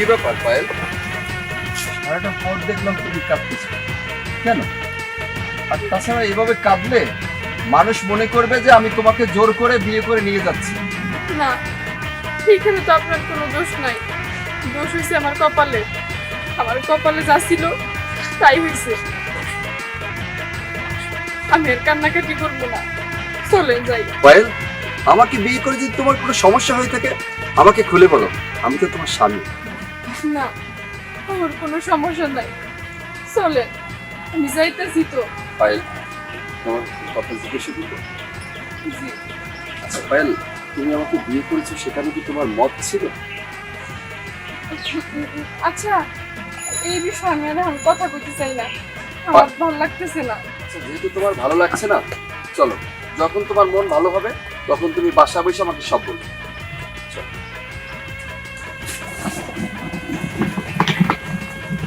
কি ব্যাপার পায়েল? সারাটা পর দেখলাম তুমি কেন? আর তাছাড়া এভাবে কাঁদলে মানুষ মনে করবে যে আমি তোমাকে জোর করে বিয়ে করে নিয়ে যাচ্ছি। না এখানে তো আপনার কোনো দোষ নাই। দোষ হয়েছে আমার কপালে। আমার কপালে যা ছিল তাই হয়েছে আমি আর কান্নাকাটি করব না। চলেন যাই। পায়েল আমাকে বিয়ে করে যদি তোমার কোনো সমস্যা হয়ে থাকে আমাকে খুলে বলো। আমি তো তোমার স্বামী। না আমার কোনো সমস্যা নাই। চলেন আমি যাইতেছি তো। পায়েল তোমার কথা জিজ্ঞেস করব? জি। আচ্ছা পায়েল তুমি আমাকে বিয়ে করেছ সেখানে কি তোমার মত ছিল? আচ্ছা এই বিষয়ে আমি আর এখন কথা বলতে চাই না। আমার ভালো লাগতেছে না। আচ্ছা যেহেতু তোমার ভালো লাগছে না চলো যখন তোমার মন ভালো হবে তখন তুমি বাসা বসে আমাকে সব বলবে।